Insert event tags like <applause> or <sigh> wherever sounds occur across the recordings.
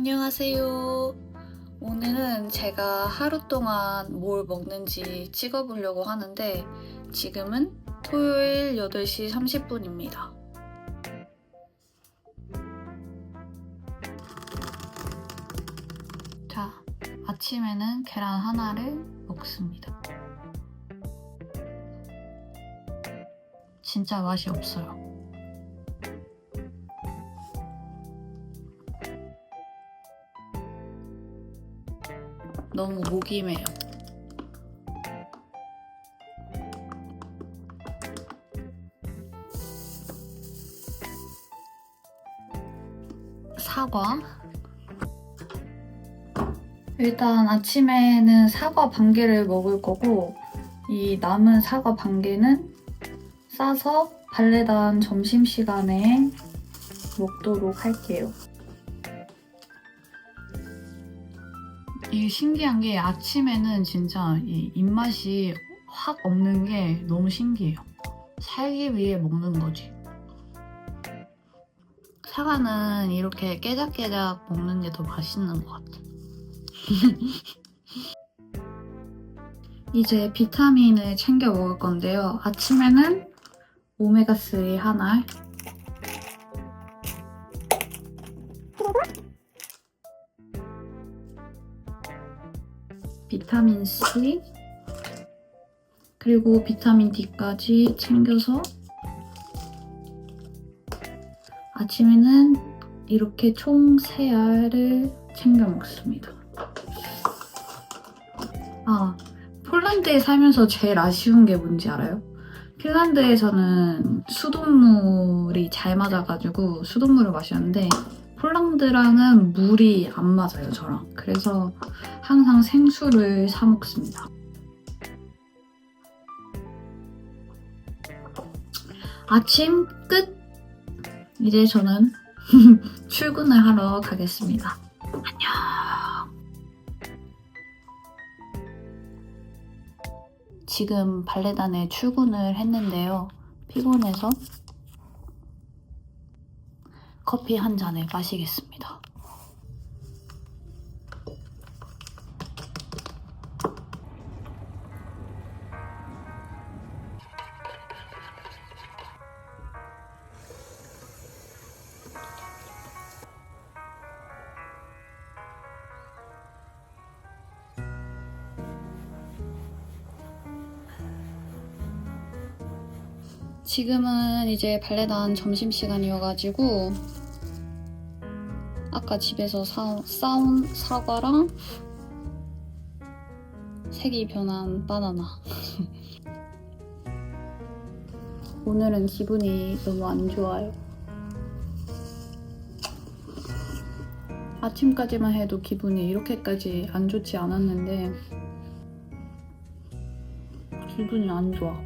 안녕하세요. 오늘은 제가 하루 동안 뭘 먹는지 찍어보려고 하는데 지금은 토요일 8시 30분입니다. 자, 아침에는 계란 하나를 먹습니다. 진짜 맛이 없어요. 너무 목이매요. 사과. 일단 아침에는 사과 반 개를 먹을 거고, 이 남은 사과 반 개는 싸서 발레단 점심시간에 먹도록 할게요. 이게 신기한 게 아침에는 진짜 이 입맛이 확 없는 게 너무 신기해요. 살기 위해 먹는 거지. 사과는 이렇게 깨작깨작 먹는 게 더 맛있는 것 같아. <laughs> 이제 비타민을 챙겨 먹을 건데요. 아침에는 오메가3 하나, 비타민 C 그리고 비타민 D까지 챙겨서 아침에는 이렇게 총 3알을 챙겨 먹습니다. 아, 폴란드에 살면서 제일 아쉬운 게 뭔지 알아요? 핀란드에서는 수돗물이 잘 맞아가지고 수돗물을 마셨는데 폴란드랑은 물이 안 맞아요, 저랑. 그래서 항상 생수를 사 먹습니다. 아침 끝! 이제 저는 <laughs> 출근을 하러 가겠습니다. 안녕! 지금 발레단에 출근을 했는데요. 피곤해서 커피 한 잔을 마시겠습니다. 지금은 이제 발레단 점심시간이어가지고 아까 집에서 사, 싸온 사과랑 색이 변한 바나나. <laughs> 오늘은 기분이 너무 안 좋아요. 아침까지만 해도 기분이 이렇게까지 안 좋지 않았는데 기분이 안 좋아.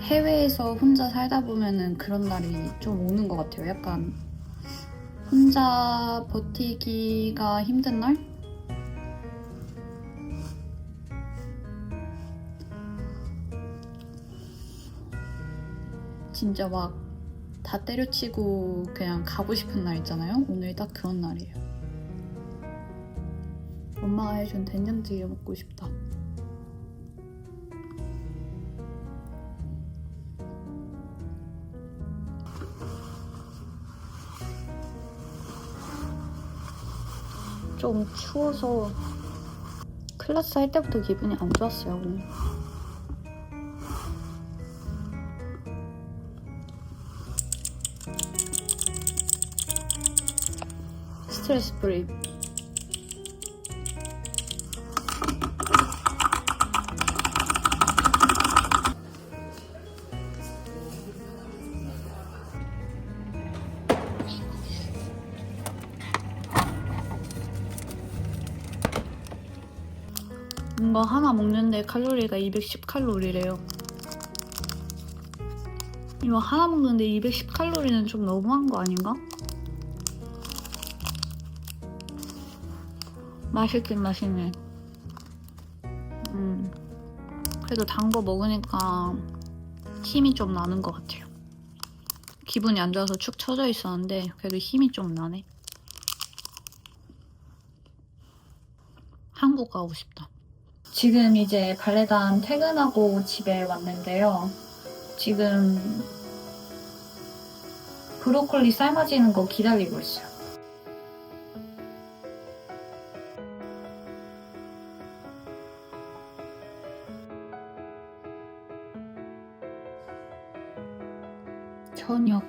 해외에서 혼자 살다 보면은 그런 날이 좀 오는 것 같아요. 약간 혼자 버티기가 힘든 날? 진짜 막 다 때려치고 그냥 가고 싶은 날 있잖아요. 오늘 딱 그런 날이에요. 엄마가 해준 된장찌개 먹고 싶다. 좀 추워서 클래스 할 때부터 기분이 안 좋았어요 오늘. 스트레스 프리. 이거 하나 먹는데 칼로리가 210칼로리래요. 이거 하나 먹는데 210칼로리는 좀 너무한 거 아닌가? 맛있긴 맛있네. 음. 그래도 단 거 먹으니까 힘이 좀 나는 것 같아요. 기분이 안 좋아서 축 처져 있었는데 그래도 힘이 좀 나네. 한국 가고 싶다. 지금 이제 발레단 퇴근하고 집에 왔는데요. 지금 브로콜리 삶아지는 거 기다리고 있어요. 저녁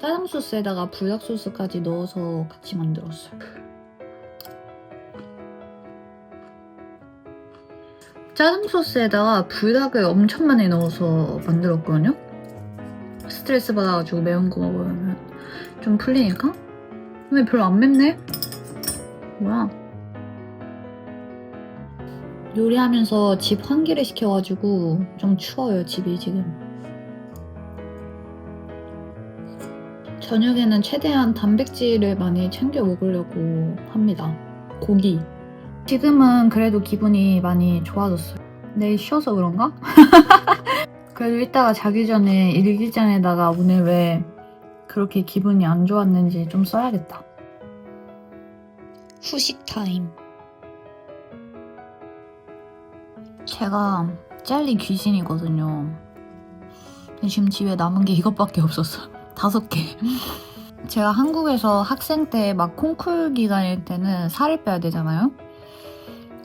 짜장 소스에다가 불닭 소스까지 넣어서 같이 만들었어요. 짜장 소스에다가 불닭을 엄청 많이 넣어서 만들었거든요. 스트레스 받아가지고 매운 거 먹으면 좀 풀리니까. 근데 별로 안 맵네. 뭐야? 요리하면서 집 환기를 시켜가지고 좀 추워요 집이 지금. 저녁에는 최대한 단백질을 많이 챙겨 먹으려고 합니다. 고기. 지금은 그래도 기분이 많이 좋아졌어요. 내일 쉬어서 그런가? <laughs> 그래도 이따가 자기 전에 일기장에다가 오늘 왜 그렇게 기분이 안 좋았는지 좀 써야겠다. 후식 타임. 제가 젤리 귀신이거든요. 근데 지금 집에 남은 게 이것밖에 없었어. <laughs> 다섯 개. 제가 한국에서 학생 때 막 콩쿨 기간일 때는 살을 빼야 되잖아요.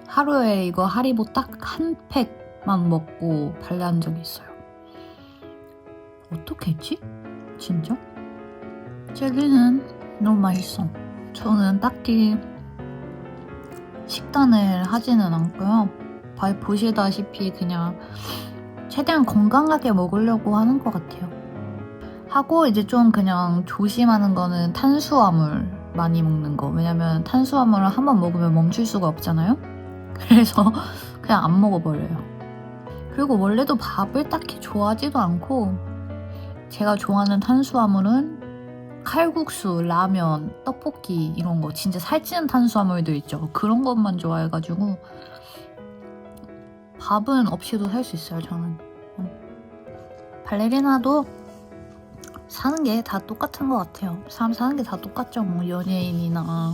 하루에 이거 하리보 딱 한 팩만 먹고 발레한 적이 있어요. 어떻게 했지? 진짜? 젤리는 너무 맛있어. 저는 딱히 식단을 하지는 않고요. 봐- 보시다시피 그냥 최대한 건강하게 먹으려고 하는 것 같아요. 하고 이제 좀 그냥 조심하는 거는 탄수화물 많이 먹는 거. 왜냐면 탄수화물을 한번 먹으면 멈출 수가 없잖아요. 그래서 <laughs> 그냥 안 먹어버려요. 그리고 원래도 밥을 딱히 좋아하지도 않고 제가 좋아하는 탄수화물은 칼국수, 라면, 떡볶이 이런 거 진짜 살찌는 탄수화물도 있죠. 그런 것만 좋아해가지고 밥은 없이도 살 수 있어요. 저는 음. 발레리나도 사는 게 다 똑같은 것 같아요. 사람 사는 게 다 똑같죠. 뭐 연예인이나